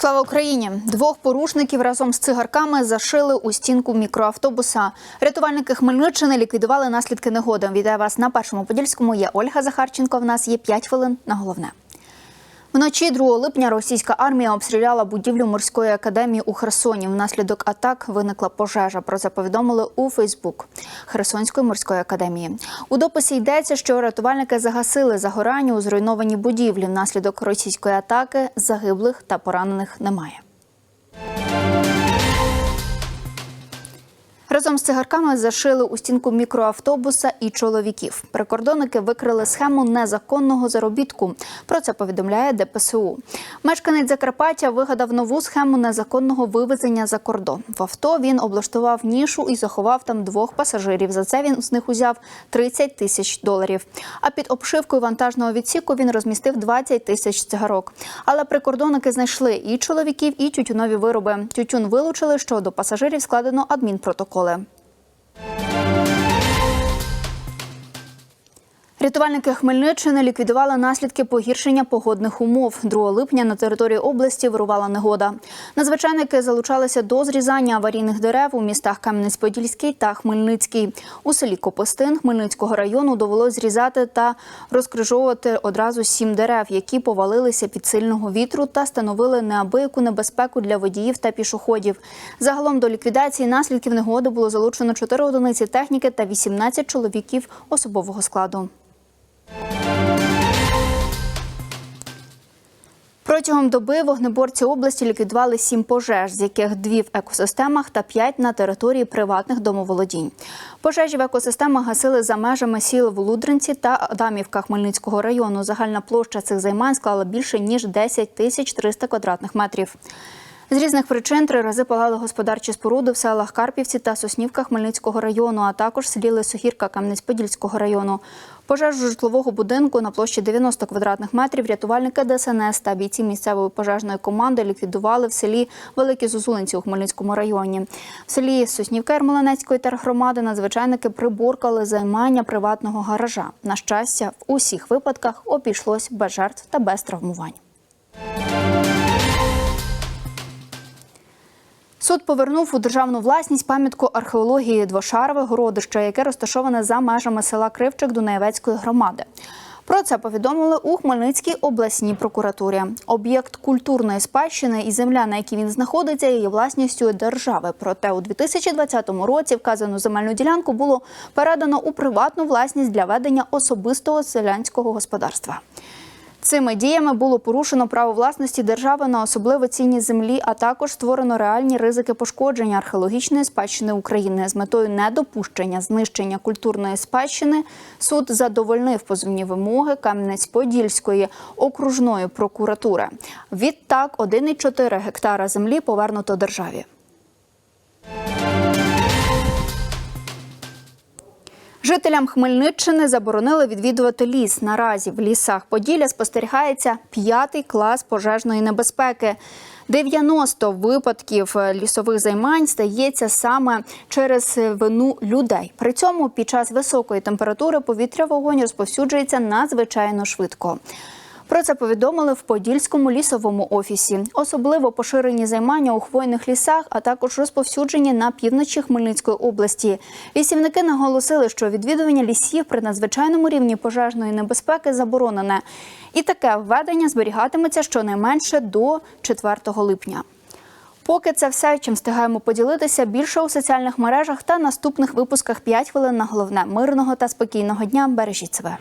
Слава Україні! Двох порушників разом з цигарками зашили у стінку мікроавтобуса. Рятувальники Хмельниччини ліквідували наслідки негоди. Вітаю вас на першому подільському. Я Ольга Захарченко. В нас є 5 хвилин на головне. Вночі 2 липня російська армія обстріляла будівлю морської академії у Херсоні. Внаслідок атак виникла пожежа. Про це повідомили у Фейсбук Херсонської морської академії. У дописі йдеться, що рятувальники загасили загорання у зруйнованій будівлі. Внаслідок російської атаки загиблих та поранених немає. Разом з цигарками зашили у стінку мікроавтобуса і чоловіків. Прикордонники викрили схему незаконного заробітку. Про це повідомляє ДПСУ. Мешканець Закарпаття вигадав нову схему незаконного вивезення за кордон. В авто він облаштував нішу і заховав там двох пасажирів. За це він з них узяв 30 тисяч доларів. А під обшивкою вантажного відсіку він розмістив 20 тисяч цигарок. Але прикордонники знайшли і чоловіків, і тютюнові вироби. Тютюн вилучили, що до пасажирів складено адмінпротоколи школи. Рятувальники Хмельниччини ліквідували наслідки погіршення погодних умов. 2 липня на території області вирувала негода. Надзвичайники залучалися до зрізання аварійних дерев у містах Кам'янець-Подільський та Хмельницький. У селі Копостин Хмельницького району довелось зрізати та розкрижовувати одразу сім дерев, які повалилися під сильного вітру та становили неабияку небезпеку для водіїв та пішоходів. Загалом до ліквідації наслідків негоди було залучено 4 одиниці техніки та 18 чоловіків особового складу. Протягом доби вогнеборці області ліквідували сім пожеж, з яких дві в екосистемах та п'ять на території приватних домоволодінь. Пожежі в екосистемах гасили за межами сіл в Лудринці та Адамівка Хмельницького району. Загальна площа цих займань склала більше ніж 10 тисяч 300 квадратних метрів. З різних причин три рази палали господарчі споруди в селах Карпівці та Соснівка Хмельницького району, а також селі Лисогірка Кам'янець-Подільського району. Пожежу житлового будинку на площі 90 квадратних метрів рятувальники ДСНС та бійці місцевої пожежної команди ліквідували в селі Великі Зозулинці у Хмельницькому районі. В селі Соснівка Ярмолинецької тергромади надзвичайники приборкали займання приватного гаража. На щастя, в усіх випадках обійшлось без жертв та без травмувань. Суд повернув у державну власність пам'ятку археології Двошарове городище, яке розташоване за межами села Кривчик Дунаєвецької громади. Про це повідомили у Хмельницькій обласній прокуратурі. Об'єкт культурної спадщини і земля, на якій він знаходиться, є власністю держави. Проте у 2020 році вказану земельну ділянку було передано у приватну власність для ведення особистого селянського господарства. Цими діями було порушено право власності держави на особливо цінні землі, а також створено реальні ризики пошкодження археологічної спадщини України з метою недопущення знищення культурної спадщини. Суд задовольнив позовні вимоги Кам'янець-Подільської окружної прокуратури. Відтак 1,4 гектара землі повернуто державі. Жителям Хмельниччини заборонили відвідувати ліс. Наразі в лісах Поділля спостерігається п'ятий клас пожежної небезпеки. 90 випадків лісових займань стається саме через вину людей. При цьому під час високої температури повітря вогонь розповсюджується надзвичайно швидко. Про це повідомили в Подільському лісовому офісі. Особливо поширені займання у хвойних лісах, а також розповсюджені на півночі Хмельницької області. Лісівники наголосили, що відвідування лісів при надзвичайному рівні пожежної небезпеки заборонене. І таке введення зберігатиметься щонайменше до 4 липня. Поки це все, чим встигаємо поділитися більше у соціальних мережах та наступних випусках 5 хвилин на головне мирного та спокійного дня. Бережіть себе.